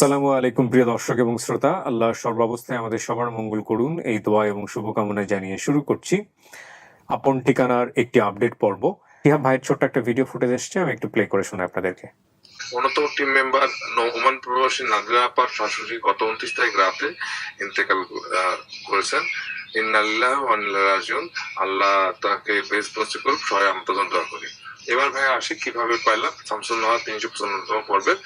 সালামু আলাইকুম, প্রিয় দর্শক এবং শ্রোতা। আল্লাহ সর্বাবস্থায় আমাদের সবার মঙ্গল করুন। এই দোয়া এবং শুভকামনা জানিয়ে শুরু করছি। আপন ঠিকানার একটি আপডেট পর্ব। ইহা ভাইয়ের ছোট্ট একটা ভিডিও ফুটেজ এসছে, আমি একটু প্লে করে শোনাই আপনাদেরকে। অন্যতম টিম মেম্বার ওমান প্রবাসী নাজরা আপার শাশুড়ি গত উনত্রিশ তারিখ রাতে ইন্তেকাল করেছেন। এবার ভাই আসি কীভাবে পাইলাম? তিনশো পঁচানব্বইতম পর্বের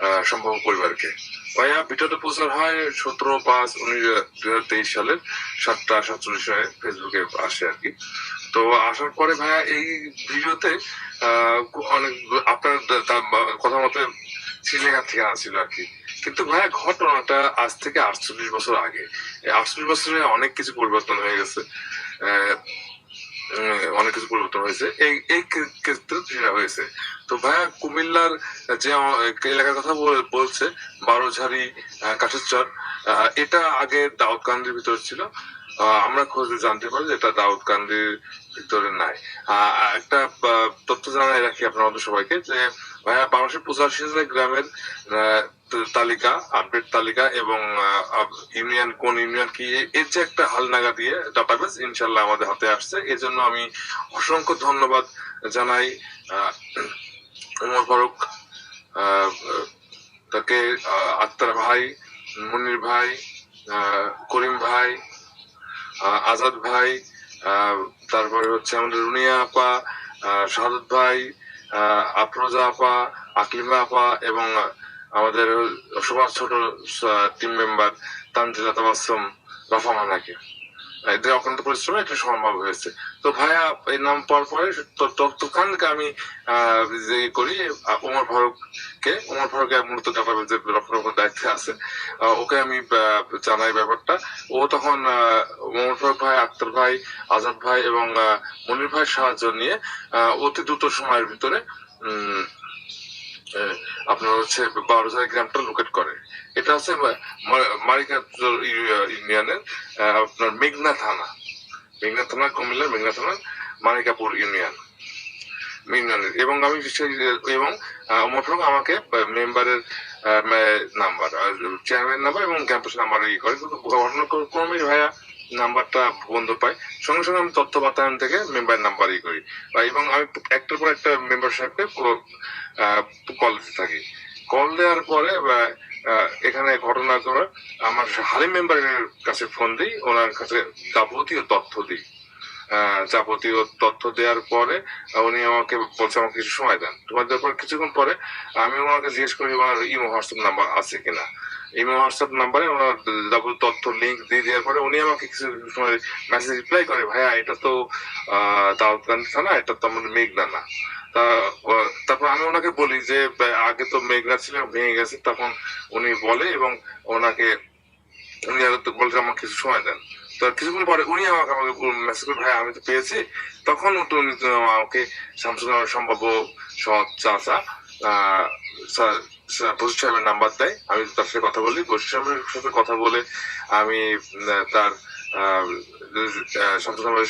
আহ, সম্ভব পরিবারকে। ভাইয়া পোস্টার হয় সতেরো পাঁচ উনিশ দুই হাজার তেইশ সালের সাতটা সাতচল্লিশে ফেসবুকে আসে আর কি। তো আসার পরে ভাইয়া এই ভিডিওতে আহ, অনেক আপনার কথা মতে শ্রীলেখা থেকে আসছিল আর কি। কিন্তু ভাইয়া ঘটনাটা আজ থেকে আটচল্লিশ বছর আগে। আটচল্লিশ বছরে অনেক কিছু পরিবর্তন হয়ে গেছে। অনেক কিছু পরিবর্তন হয়েছে। এই এই ক্ষেত্রে যেটা হয়েছে। তো ভাইয়া কুমিল্লার যে এলাকার কথা বলছে বারোঝাড়ি আহ, কাঠেরচর এটা আগে দাউদকান্দির ভিতরে ছিল। আমরা খোঁজে জানতে পারি যে এটা দাউদকান্দির ভিতরে নাই। একটা তথ্য জানাই রাখি আপনাদের সবাইকে যে ভাইয়া বারোশো পঁচাশি গ্রামের তালিকা আপডেট তালিকা এবং ইউনিয়ন কোন ইউনিয়ন কি এর যে একটা হালনাগা দিয়ে ডাটাবেস ইনশাল্লাহ আমাদের হাতে আসছে। এই জন্য আমি অসংখ্য ধন্যবাদ জানাই উমর ফারুক তাকে আক্তার ভাই মুনির ভাই করিম ভাই আজাদ ভাই তারপরে হচ্ছে আমাদের রুনিয়া আপা আহ, শাহাদত ভাই আফরোজা আপা আকলিমা আপা এবং আমাদের সবার ছোট টিম মেম্বার তানজিলা তাবাসম রাফা মানাকে এদের অক্লান্ত পরিশ্রমে এটা সম্ভব হয়েছে। তো ভাইয়া, এই নাম পাওয়ার পরে তো- তো- আমি যে করি ওমর ফারুককে, ওমর ফারুক মূলত ব্যাপারে যে দায়িত্বে আছে। ওকে আমি জানাই ব্যাপারটা। ও তখন ওমর ফারুক ভাই, আক্তার ভাই, আজাদ ভাই এবং মনির ভাইয়ের সাহায্য নিয়ে অতি দ্রুত সময়ের ভিতরে আপনার হচ্ছে বারোজার গ্রামটা লোকেট করে। এটা হচ্ছে মারিকা ইউনিয়নের আপনার মেঘনা থানা। মেঘনা থানা কুমিল্লার মানিকাপুর ইউনিয়ন। ইউনিয়নের এবং আমি এবং আহ, আমাকে মেম্বারের নাম্বার চেয়ারম্যান নাম্বার এবং ক্যাম্পাস নাম্বার ই করে। কিন্তু ঘটনাক্রমে ভাইয়া নাম্বারটা বন্ধ পাই সঙ্গে সঙ্গে আমি তথ্য বাতায়ন থেকে মেম্বার নাম্বার ই করি। এবং আমি একটার পর একটা মেম্বার সাহেবকে কল দিতে থাকি। কল দেওয়ার পরে এখানে ঘটনা করে আমার হালিম মেম্বারের কাছে ফোন দিই, ওনার কাছে যাবতীয় তথ্য দিই। যাবতীয় তথ্য দেওয়ার পরে উনি আমাকে বলছে, আমাকে কিছু সময় দেন। তোমার দেওয়ার পর কিছুক্ষণ পরে আমি ওনাকে জিজ্ঞেস করি ওনার ইমো হোয়াটসঅ্যাপ নাম্বার আছে কিনা? ইমো হোয়াটসঅ্যাপ নাম্বারে ওনার যাবতীয় তথ্য লিঙ্ক দিয়ে দেওয়ার পরে উনি আমাকে কিছু সময় মেসেজ রিপ্লাই করে, ভাইয়া, এটা তো, আহ, দাউদকান্দি থানা, এটা তো আমাদের মেঘনা না। তারপর আমি ওনাকে বলি যে আগে তো মেঘনা ছিল ভেঙে গেছে, তখন উনি বলে এবং ওনাকে, উনি বলছে আমাকে কিছু সময় দেন। তো কিছুক্ষণ পরে উনি আমাকে আমাকে মেসেজ করে, ভাই, আমি তো পেয়েছি। তখন উনি আমাকে শামসুল সম্ভাব্য সৎ চাচা স্যার সাহেবের নাম্বার দেয়। আমি তার সাথে কথা বলি। বশির সাহেবের সাথে কথা বলে আমি তার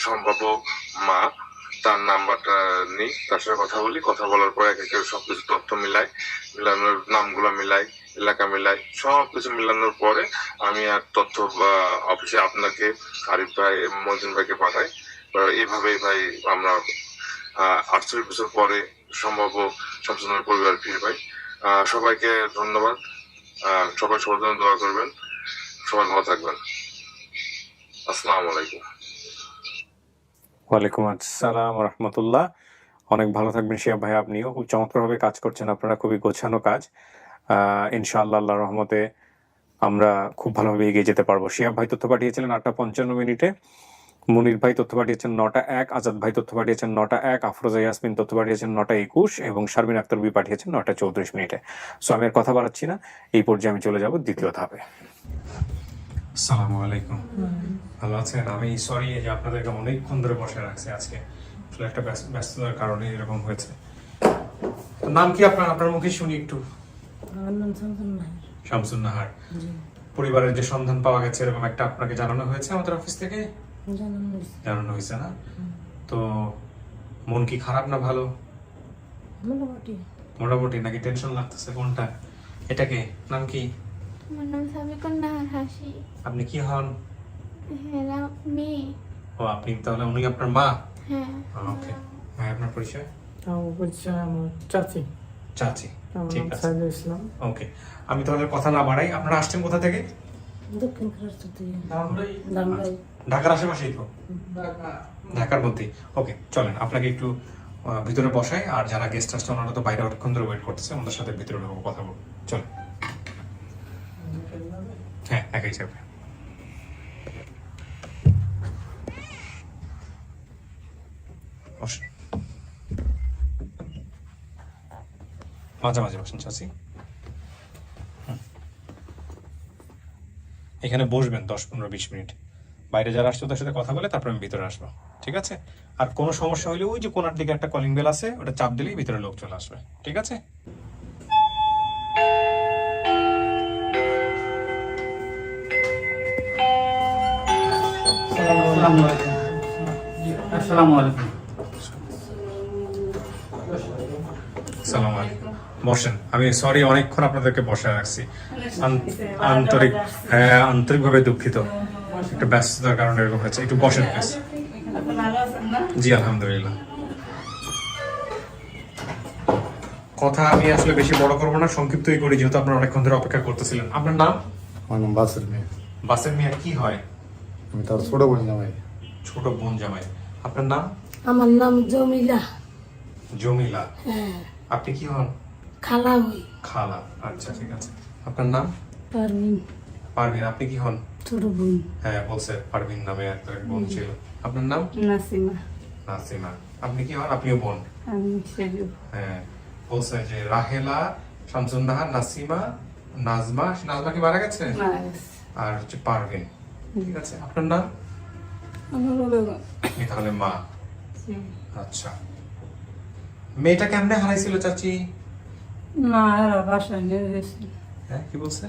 সম্ভাব্য মা তার নাম্বারটা নিই, তার সাথে কথা বলি। কথা বলার পরে এক একে সবকিছু তথ্য মিলাই, মিলানোর নামগুলো মিলাই, এলাকা মিলাই সব কিছু মিলানোর পরে আমি আর তথ্য অফিসে আপনাকে, আরিফ ভাই, মজিন ভাইকে পাঠাই। এইভাবেই ভাই আমরা আটচল্লিশ বছর পরে সম্ভব সবসময় পরিবার ফিরে পাই। সবাইকে ধন্যবাদ। সবাই সবার জন্য দোয়া করবেন। সবাই ভালো থাকবেন। আসসালামু আলাইকুম। ওয়ালাইকুম আসসালাম রহমতুল্লাহ। অনেক ভালো থাকবেন শিয়া ভাই, আপনিও। খুব চমৎকারভাবে কাজ করছেন, আপনারা খুবই গোছানো কাজ। ইনশাআল্লাহ আল্লাহ রহমতে আমরা খুব ভালোভাবে এগিয়ে যেতে পারব। শিয়া ভাই তথ্য পাঠিয়েছিলেন আটটা পঞ্চান্ন মিনিটে। মুনির ভাই তথ্য পাঠিয়েছেন নটা এক, আজাদ ভাই তথ্য পাঠিয়েছেন নটা এক, আফরোজা ইয়াসমিন তথ্য পাঠিয়েছেন নটা একুশ এবং শারমিন আক্তার বি পাঠিয়েছেন নটা চৌত্রিশ মিনিটে। সো আমি আর কথা বাড়াচ্ছি না। এই পর্যায়ে আমি চলে যাব দ্বিতীয় ধাপে। আসসালামু আলাইকুম। ভালো আছেন? আমি সরি যে আপনাদেরকে অনেকক্ষণ ধরে বসে রাখছি আজকে। আসলে একটা ব্যস্ত- ব্যস্ততার কারণে এরকম হয়েছে। তো নাম কি আপনার? আপনার মুখে শুনি একটু। শামসুন নাহার। শামসুন নাহার। জি। পরিবারের যে সন্ধান পাওয়া গেছে এরকম একটা আপনাকে জানানো হয়েছে আমাদের অফিস থেকে? জানানো হয়েছে। জানানো হয়েছে না? তো মন কি খারাপ না ভালো? মোটামুটি। মোটামুটি নাকি টেনশন লাগতেছে কোনটা? এটাকে নাম কি? আমার নাম সাবিকুন নাহার হাসি। আপনি কি হন? হ্যাঁ মেয়ে। ও আপনি তাহলে উনি আপনার মা? হ্যাঁ। ওকে। ভাই আপনার পরিচয়? আমার পরিচয় আমার চাচি। চাচি ঠিক আছে। ইসলাম। ওকে। আমি তাহলে কথা না বাড়াই আপনারা আসছেন কোথা থেকে? দক্ষিণ থেকে। ঢাকার আশেপাশেই তো? ঢাকার মধ্যেই ওকে চলেন আপনাকে একটু ভিতরে বসাই আর যারা গেস্ট আসছে ওনারা তো বাইরে অনেকক্ষণ ধরে ওয়েট করতেছে ওনাদের সাথে ভিতরে ঢুকবো কথা বলব। চলেন। হ্যাঁ একাই যাবে। মাঝে মাঝে এখানে বসবেন দশ, পনেরো, বিশ মিনিট। বাইরে যারা আসছে ওদের সাথে কথা বলে তারপর আমি ভিতরে আসব, ঠিক আছে? আর কোনো সমস্যা হলে ওই যে কোনার দিকে একটা কলিং বেল আছে, ওটা চাপ দিলেই ভিতরে লোক চলে আসবে, ঠিক আছে? আসসালামু আলাইকুম। সালাম আলাইকুম। বসেন। আমি সরি অনেকক্ষণ আপনাদেরকে বসে রাখছি। আন- আন্তরিক হ্যাঁ আন্তরিকভাবে দুঃখিত। একটু ব্যস্ততার কারণে এরকম হয়েছে। একটু বসেন প্লিজ জি আলহামদুলিল্লাহ। কথা আমি আসলে বেশি বড় করব না সংক্ষিপ্তই করি যেহেতু আপনারা অনেকক্ষণ ধরে অপেক্ষা করতেছিলেন। আপনার নাম? আমার নাম বাসের মেয়ে। বাসের মিয়া কি হয়? আমি তার ছোট বোন জামাই। ছোট বোন জামাই। আপনার নাম? আমার নাম জমিলা। জমিলা। হ্যাঁ। আপনি কি হন? খালা হই। খালা আচ্ছা ঠিক আছে। আপনার নাম? পারবিন পারভিন আপনি কি হন? ছোট বোন। হ্যাঁ বলছে পারভিন নামে একটা এক বোন ছিল। আপনার নাম? নাসিমা। নাসিমা। আপনি কি হন? আপনিও বোন? আমি সেজু হ্যাঁ বলছে যে রাহেলা শামসুন্নাহার নাসিমা নাজমা নাজমা কি মারা গেছে? আর হচ্ছে পারভিন। ঠিক আছে আপনার নাম? আমার তাহলে মা। আচ্ছা। মেয়েটা কেমনে হারাইছিল চাচি? না বাসায় নিয়ে গেছে। হ্যাঁ কি বলছে?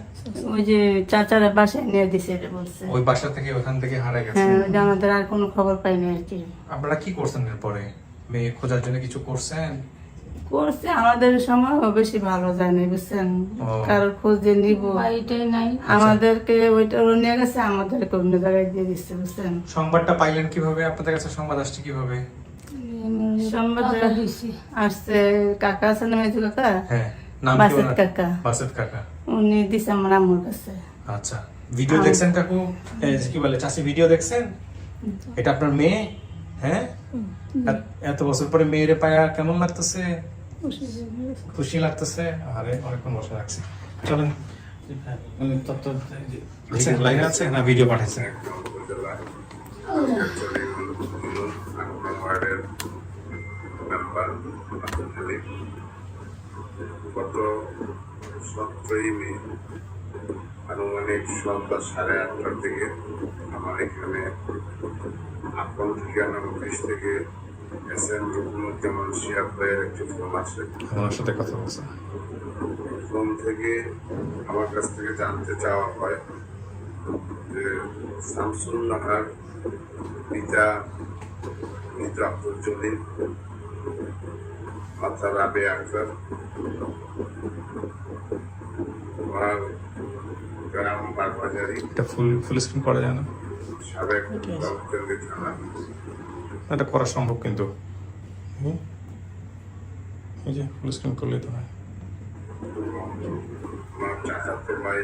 ওই যে চাচারা বাসায় নিয়ে দিছে এটা বলছে। ওই বাসা থেকে ওখান থেকে হারা গেছে। হ্যাঁ ওই যে আমাদের আর কোনো খবর পাইনি আর কি। আপনারা কি করছেন এরপরে? মেয়ে খোঁজার জন্য কিছু করছেন? করছে আমাদের সময় বেশি ভালো জানি বুঝছেন। কারোর খোঁজ যে নিব। বাড়িটাই নাই। আমাদেরকে ওইটা ওরা নিয়ে গেছে আমাদেরকে অন্য জায়গায় দিয়ে দিচ্ছে বুঝছেন? সংবাদটা পাইলেন কীভাবে? আপনাদের কাছে সংবাদ আসছে কীভাবে? আসছে কাকা আছে না মেজু কাকা? হ্যাঁ বাসেত কাকা। বাসেত কাকা। উনি দিছে আমার আম্মুর কাছে। আচ্ছা ভিডিও দেখছেন কাকু? কি বলে চাষি ভিডিও দেখছেন? এটা আপনার মেয়ে? হ্যাঁ? এত- বছর পরে মেয়েরে পায়া কেমন লাগতেছে? খুশি লাগতেছে? আরে অনেকক্ষণ বসে রাখছি। চলেন। আচ্ছা। লাইনে আছে না ভিডিও পাঠাইছে? মেম্বার আব্দুল হালিম গত সতেরোই মে আনুমানিক সন্ধ্যা সাড়ে আটটার দিকে আমার এখানে আপন ঠিকানা অফিস থেকে এস এম রুকুনুজ্জামান শিয়াব ভাইয়ের একটি ফোন আসে ওনার সাথে কথা বলছে। ফোন থেকে আমার কাছ থেকে জানতে চাওয়া হয় যে শামসুল নাহার পিতা মৃত আব্দুল জলিল মাতা রাবে আক্তার গ্রাম এটা ফুল ফুল স্ক্রিন করা যায় না? সাবেক কেন্দ্রী থানা। এটা করা সম্ভব কিন্তু। হুম? এই যে ফুল স্ক্রিন করলেই তো হয়। আমার চাচাতো ভাই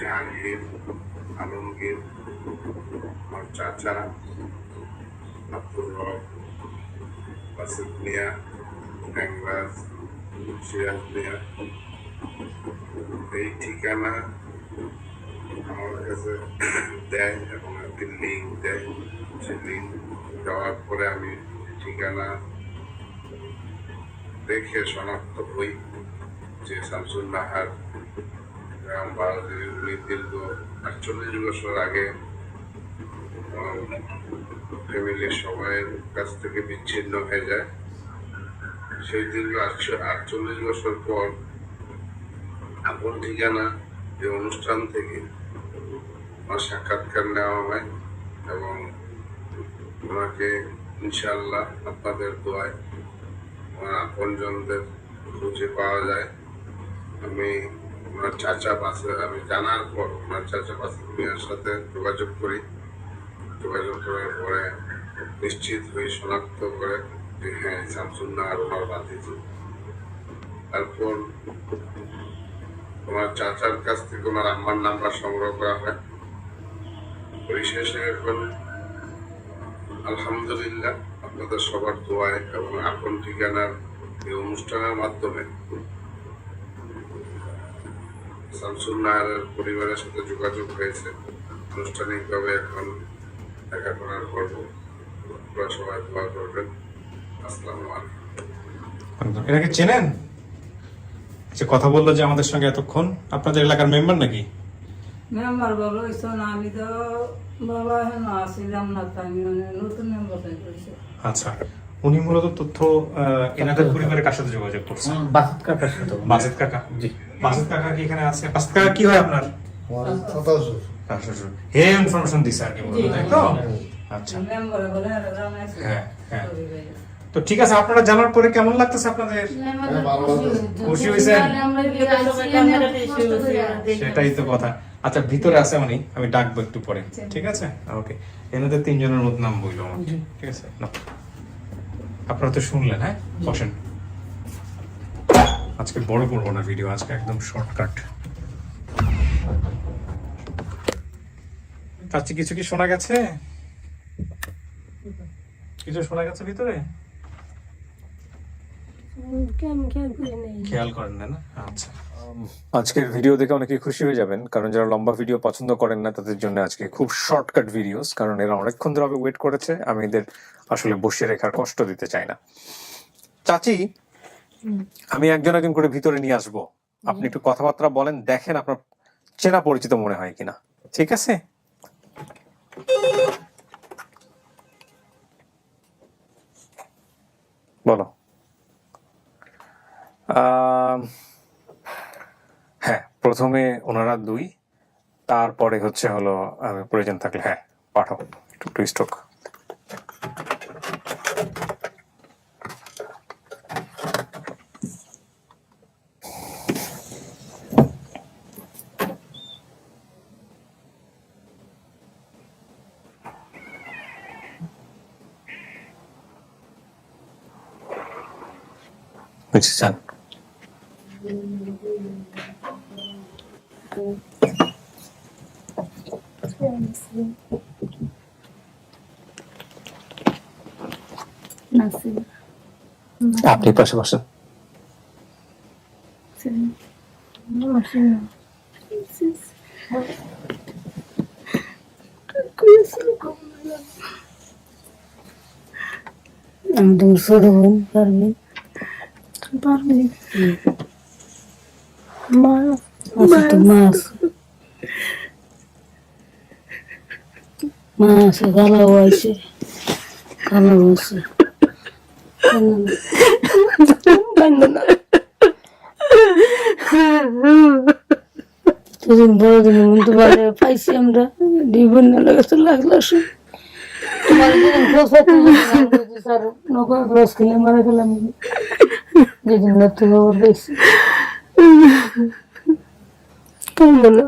জাহাঙ্গীর আলমগীর আমার চাচা আব্দুল বাসিদ মিয়া ব্যাংরাজ সিরাজ মিয়া এই ঠিকানা আমার কাছে দেয় এবং একটি লিঙ্ক দেয় সেই লিঙ্ক দেওয়ার পরে আমি ঠিকানা দেখে শনাক্ত হই যে শামসুল নাহার গ্রাম উনি দীর্ঘ আটচল্লিশ বছর আগে ফ্যামিলির সবাইয়ের কাছ থেকে বিচ্ছিন্ন হয়ে যায়। সেই দীর্ঘ আটশ- আটচল্লিশ বছর পর আপন ঠিকানা যে অনুষ্ঠান থেকে আমার সাক্ষাৎকার নেওয়া হয় এবং ওনাকে ইনশাল্লাহ আপনাদের দোয়ায় ওনার আপনজনদের খুঁজে পাওয়া যায়। আমি ওনার চাচা বাসে আমি জানার পর ওনার চাচা বাসে মিয়ার সাথে যোগাযোগ করি। যোগাযোগ করার পরে নিশ্চিত হয়ে শনাক্ত করে যে হ্যাঁ শামসুন্না আর ওনার বাতিজি তারপর ওনার চাচার কাছ থেকে ওনার আম্মার নাম্বার সংগ্রহ করা হয়। পরিশেষে এখন আলহামদুলিল্লাহ আপনাদের সবার দোয়ায় এবং আপন ঠিকানার এই অনুষ্ঠানের মাধ্যমে শামসুল নাহারের পরিবারের সাথে যোগাযোগ হয়েছে। আনুষ্ঠানিকভাবে এখন দেখা করার পর্ব আপনারা সবাই দোয়া করবেন। আসসালামু আলাইকুম। এনাকে চেনেন? যে কথা বলল যে আমাদের সঙ্গে এতক্ষণ? আপনাদের এলাকার মেম্বার নাকি? মেম্বার বলো আমি তো বাবা এখন আসছিলাম না তাই আমি মানে নতুন মেম্বার আচ্ছা উনি মূলত তথ্য এনাদের পরিবারের কার সাথে যোগাযোগ করছেন বাসিত কাকার সাথে। বাসেদ কাকা? জি। বাসেদ কাকা কি এখানে আছে? বাসেদ কাকা কি হয় আপনার? তার শ্বশুর হে ইনফরমেশন দিছে আর কি মূলত তাই তো? আচ্ছা। হ্যাঁ, হ্যাঁ। তো ঠিক আছে আপনারা জানার পরে কেমন লাগতেছে আপনাদের? খুশি হয়েছেন? দেখি। সেটাই তো কথা। আচ্ছা ভিতরে আছে উনি আমি ডাকবো একটু পরে। ঠিক আছে? ওকে এনাদের তিনজনের মধ্যে নাম বলল আমার। ঠিক আছে? আপনারা তো শুনলেন হ্যাঁ? বসেন। আজকে বড় করব না ভিডিও আজকে একদম শর্টকাট। চাচ্ছি কিছু কি শোনা গেছে? কিছু শোনা গেছে ভিতরে? খেয়াল করি নাই? খেয়াল করেন না না? আচ্ছা। আজকের ভিডিও দেখে অনেকে খুশি হয়ে যাবেন কারণ যারা লম্বা ভিডিও পছন্দ করেন না তাদের জন্য আজকে খুব শর্টকাট ভিডিওস কারণ এরা অনেকক্ষণ ধরে ওয়েট করেছে আমি এদের আসলে বসিয়ে রেখার কষ্ট দিতে চাই না। চাচি আমি একজন একজন করে ভিতরে নিয়ে আসব। আপনি একটু কথাবার্তা বলেন দেখেন আপনার চেনা পরিচিত মনে হয় কিনা। ঠিক আছে? বলো। হ্যাঁ প্রথমে ওনারা দুই, তারপরে হচ্ছে হলো আমি প্রয়োজন থাকলে হ্যাঁ পাঠাও একটু টু স্টক বুঝেছেন নাসির আপনি পাশে বসেন আমি তো ছোট বোন পারবি পারবি মা আছে তো মা আছে মা আছে গালাও আছে গালাও আছে পাইছি আমরা। দুই বোন লাগে লাগল তোমার যেদিন ক্লোজ স্যার নৌকা ক্লোজ খেলে মারা গেলাম যেদিন খবর না না না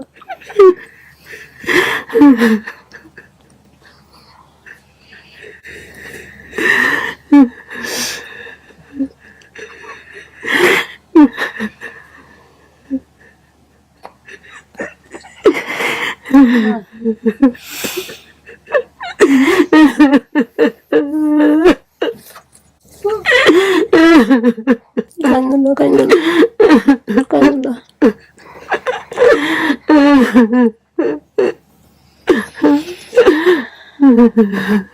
কান্দ না মেরা তো যাই না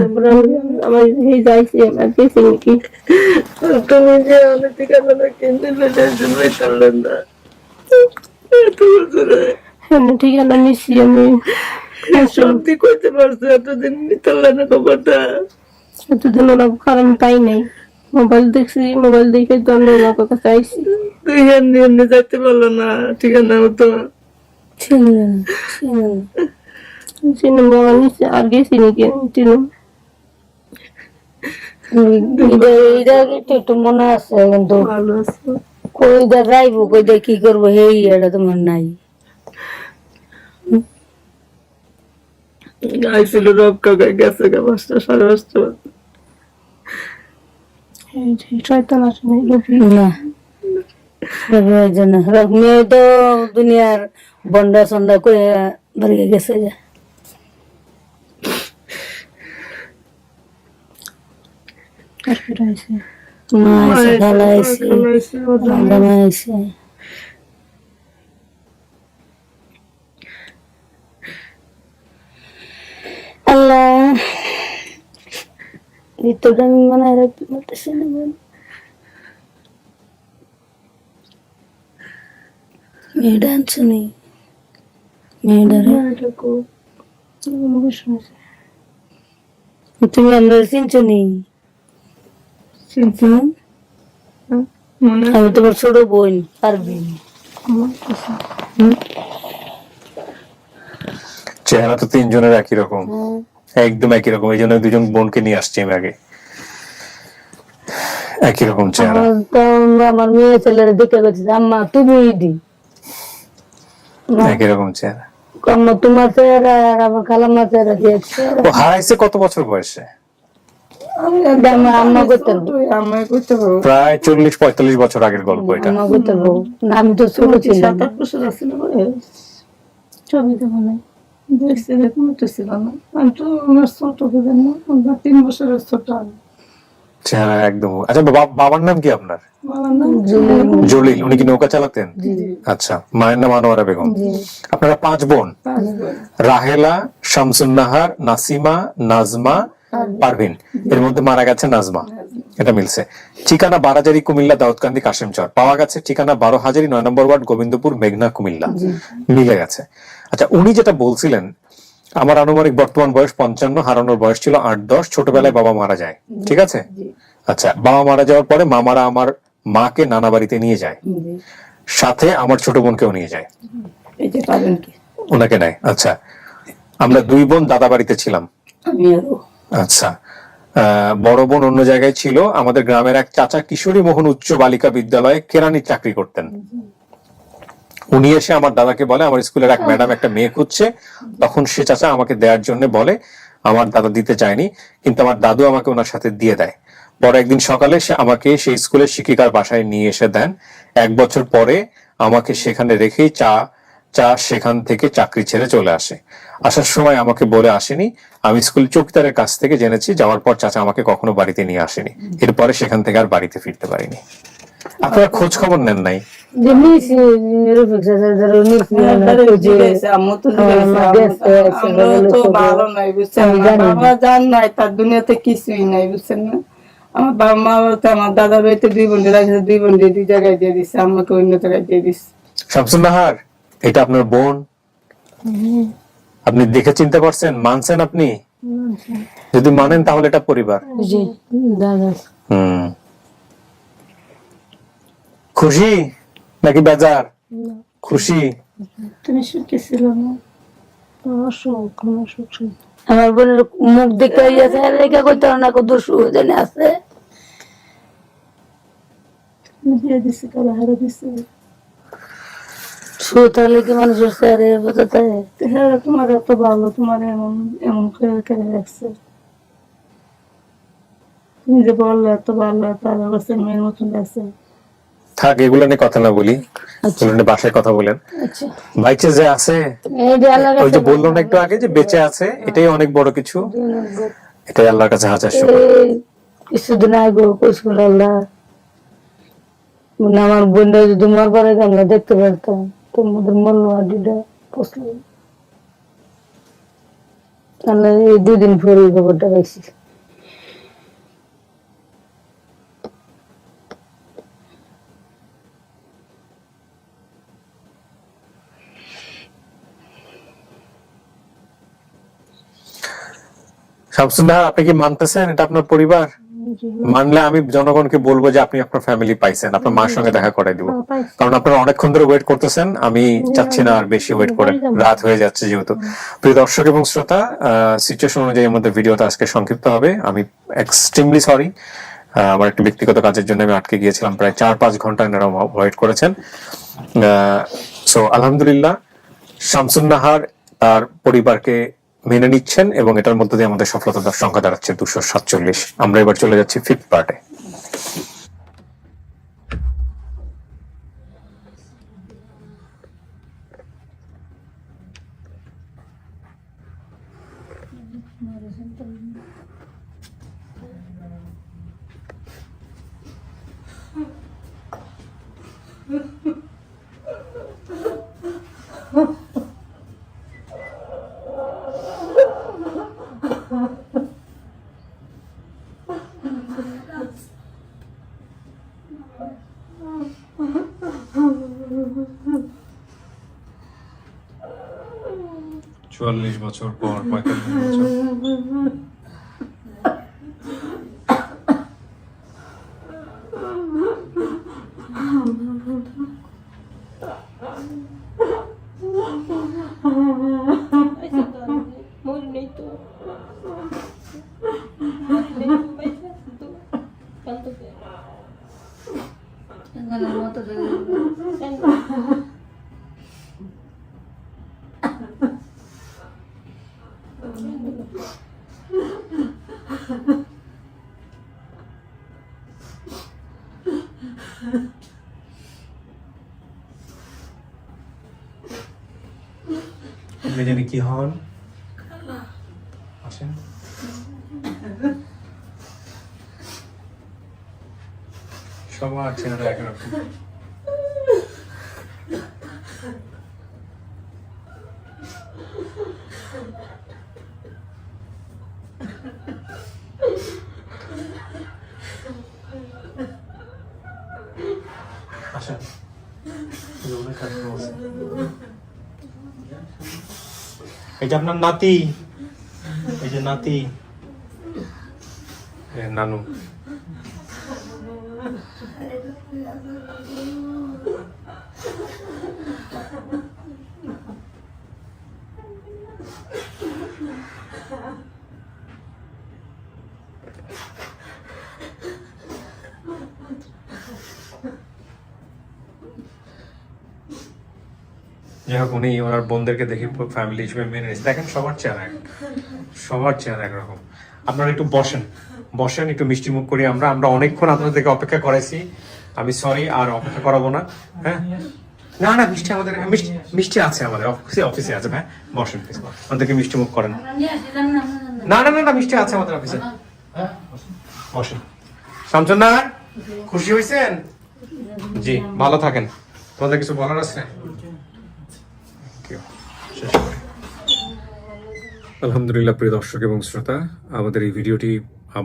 আমার আমার আমার গেছি অনেক ঠিকানা কিনতে ঠিকানা আমি সত্যি করতে পারছ এতদিন এতদিন ওরা কারণ পাই নাই মোবাইল দেখছি মোবাইল দেখে তো আমি ওনার তুই যাইতে পারল না, ঠিকানা মতো। ছিলেন ছিলেন চিনি বাবা নিচে আর গেছি নাকি চিনি এটা এটা একটু একটু মনে আছে কিন্তু কই দা যাইবো কই দা কি করব হেই এটা তোমার নাই। আইছিল রব কাকা গেছে গা পাঁচটা সাড়ে পাঁচটা বাজে। এই যে শয়তান আসে না। প্রয়োজন মেয়ে তো দুনিয়ার বন্ডা সন্ডা করে বাড়ি গেছে যা। আল্লাহ। ভিতরটা আমি মনে রাখতে পারতেছি না বোন। মেয়েটা আনছো নি মেয়েটারে এটা কো- আমাকে শুনেছে। তুমি আমরা চিনছো নি? হ্যাঁ, মনে আমি তোমার ছোট বোন পারবি? চেহারা তো তিনজনের একই রকম। একদম একই রকম। এই জন্য দুজন বোনকে নিয়ে আসছি আমি আগে। একই রকম চেহারা। আমার তো আমার মেয়ে ছেলেরা দেখে গেছে আম্মা তুমি দি একই রকম চেহারা। আর আমার ও হারাইছে কত বছর বয়সে? প্রায় চল্লিশ পঁয়তাল্লিশ বছর আগের গল্প এটা। আমি তো ছোট ছিলাম। সাত আট বছর আসছিল বয়স? ছবি দেখো নাই দেখছি দেখুন তো ছিল না। আমি তো আমার ছোট বুঝেন না তিন বছরের ছোট আমি। চেহারা একদম। আচ্ছা বাবা- বাবার নাম কি আপনার? জলিল। উনি কি নৌকা চালাতেন? আচ্ছা মায়ের নাম আনোয়ারা বেগম। আপনারা পাঁচ বোন। পাঁচ বোন। রাহেলা শামসুন্নাহার নাসিমা নাজমা পারভিন। এর মধ্যে মারা গেছে নাজমা। এটা মিলছে। ঠিকানা বারাজারি কুমিল্লা দাউদকান্দি কাশিমচর। পাওয়া গেছে ঠিকানা বারো হাজারি নয় নম্বর ওয়ার্ড গোবিন্দপুর মেঘনা কুমিল্লা। মিলে গেছে। আচ্ছা উনি যেটা বলছিলেন আমার আনুমানিক বর্তমান বয়স পঞ্চান্ন হারানোর বয়স ছিল আট দশ। ছোটবেলায় বাবা মারা যায়। ঠিক আছে? আচ্ছা বাবা মারা যাওয়ার পরে মামারা আমার মাকে নানা বাড়িতে নিয়ে যায়। সাথে আমার ছোট বোনকেও নিয়ে যায়। ওনাকে নেয়। আচ্ছা আমরা দুই বোন দাদা বাড়িতে ছিলাম। আচ্ছা বড় বোন অন্য জায়গায় ছিল। আমাদের গ্রামের এক চাচা কিশোরী মোহন উচ্চ বালিকা বিদ্যালয়ে কেরানির চাকরি করতেন। উনি এসে আমার দাদাকে বলে, আমার স্কুলের এক ম্যাডাম একটা মেয়ে খুঁজছে। তখন সে চাচা আমাকে দেওয়ার জন্য বলে, আমার দাদা দিতে চায়নি, কিন্তু আমার দাদু আমাকে ওনার সাথে দিয়ে দেয়। পরে একদিন সকালে সে আমাকে সেই স্কুলের শিক্ষিকার বাসায় নিয়ে এসে দেন। এক বছর পরে আমাকে সেখানে রেখেই চা চা সেখান থেকে চাকরি ছেড়ে চলে আসে। আসার সময় আমাকে বলে আসেনি, আমি স্কুল চৌকিদারের কাছ থেকে জেনেছি, যাওয়ার পর চাচা আমাকে কখনো বাড়িতে নিয়ে আসেনি। এরপরে সেখান থেকে আর বাড়িতে ফিরতে পারিনি। আপনারা খোঁজ খবর নেন নাই? তার দুনিয়াতে কিছুই নাই, বুঝছেন না? আমার বাবা মা বলতে আমার দাদা বাড়িতে দুই বোন রাখছে দুই বোন দুই জায়গায় দিয়ে দিচ্ছে আমাকে অন্য জায়গায় দিয়ে দিচ্ছে শামসুন নাহার এটা আপনার বোন? আপনি দেখে চিনতে পারছেন? মানছেন আপনি? যদি মানেন তাহলে এটা পরিবার। জি দাদা। হুম। খুশি নাকি বেজার? খুশি। তুমি সুখে ছিল না। অসুখ আমার বোনের মুখ দেখে আছে রেখা করতে না কত আছে। কি মানুষের বোঝাতে? হ্যাঁ তোমার এত ভালো তোমার এমন এমন করে করে রাখছে। তুমি যে বললে এত ভালো এত ভালো মেয়ের মতন লাগছে। থাক এগুলো নিয়ে কথা না বলি। এগুলো নিয়ে বাসায় কথা বলেন। আচ্ছা। বাইচে যে আছে এই যে আল্লাহ ওই যে বলল না একটু আগে যে বেঁচে আছে এটাই অনেক বড় কিছু। এটাই আল্লাহর কাছে হাজার শুকর। কিছুদিন আগে কইছিল আল্লাহ মানে আমার বোনটা যদি তোমার পরে আমরা দেখতে পারতাম তোমাদের মন আডিটা কষ্ট আল্লাহ এই দুদিন পরে খবরটা পাইছি। শামসুল্লাহ আপনি কি মানতেছেন? এটা আপনার পরিবার? মানলে আমি জনগণকে বলব যে আপনি আপনার ফ্যামিলি পাইছেন। আপনার মার সঙ্গে দেখা করাই দিব। হ্যাঁ, কারণ আপনারা অনেকক্ষণ ধরে ওয়েট করতেছেন। আমি চাচ্ছি না আর বেশি ওয়েট করে রাত হয়ে যাচ্ছে যেহেতু। প্রিয় দর্শক এবং শ্রোতা সিচুয়েশন অনুযায়ী আমাদের ভিডিওটা আজকে সংক্ষিপ্ত হবে। আমি এক্সট্রিমলি সরি আমার একটি ব্যক্তিগত কাজের জন্য আমি আটকে গিয়েছিলাম। প্রায় চার পাঁচ ঘণ্টা এনারা ওয়েট করেছেন। সো আলহামদুলিল্লাহ শামসুন নাহার তার পরিবারকে মেনে নিচ্ছেন এবং এটার মধ্যে দিয়ে আমাদের সফলতার সংখ্যা দাঁড়াচ্ছে দুশো সাতচল্লিশ। আমরা এবার চলে যাচ্ছি ফিফথ পার্টে চুয়াল্লিশ বছর পর পঁয়তাল্লিশ বছর মরি নেই তো মরি নেই তো বেঁচে আছি তো কান্দতে আপনি জানি কি হন আসেন। সবার চেহারা একরকম আসেন এই যে অনেক কাজ করছে। এই যে আপনার নাতি এই যে নাতি এ, নানু যাই হোক উনি ওনার বোনদেরকে দেখে ফ্যামিলি হিসেবে মেনে নিয়েছে। দেখেন সবার চেহারা সবার চেহারা একরকম। আপনারা একটু বসেন। বসেন একটু মিষ্টি মুখ করি আমরা। আমরা অনেকক্ষণ আপনাদেরকে অপেক্ষা করাইছি। আমি সরি আর অপেক্ষা করাবো না। হ্যাঁ? না না মিষ্টি আমাদের মিষ্টি মিষ্টি আছে আমাদের। অফিসে অফিসে আছে হ্যাঁ? বসেন আমাদেরকে মিষ্টি মুখ করেন। না না না না মিষ্টি আছে আমাদের অফিসে হ্যাঁ, বসেন। শামসুন খুশি হয়েছেন? জি ভালো থাকেন। তোমাদের কিছু বলার আছে? আলহামদুলিল্লাহ, প্রিয় দর্শক এবং শ্রোতা, আমাদের এই ভিডিওটি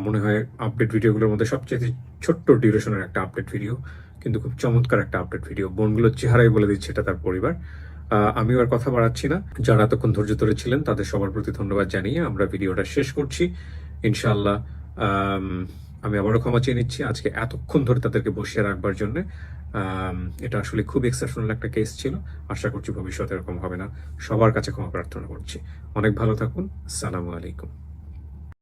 মনে হয় আপডেট ভিডিওগুলোর মধ্যে সবচেয়ে ছোট্ট ডিউরেশনের একটা আপডেট ভিডিও কিন্তু খুব চমৎকার একটা আপডেট ভিডিও বোনগুলোর চেহারাই বলে দিচ্ছে এটা তার পরিবার। আমিও আমি আর কথা বাড়াচ্ছি না। যারা এতক্ষণ ধৈর্য ধরে ছিলেন তাদের সবার প্রতি ধন্যবাদ জানিয়ে আমরা ভিডিওটা শেষ করছি। ইনশাআল্লাহ আম, আবারও ক্ষমা চেয়ে নিচ্ছি। আজকে এতক্ষণ ধরে তাদেরকে বসিয়ে রাখবার জন্য এটা আসলে খুব এক্সেপশনাল একটা কেস ছিল। আশা করছি ভবিষ্যতে এরকম হবে না। সবার কাছে ক্ষমা প্রার্থনা করছি। অনেক ভালো থাকুন। সালামু আলাইকুম।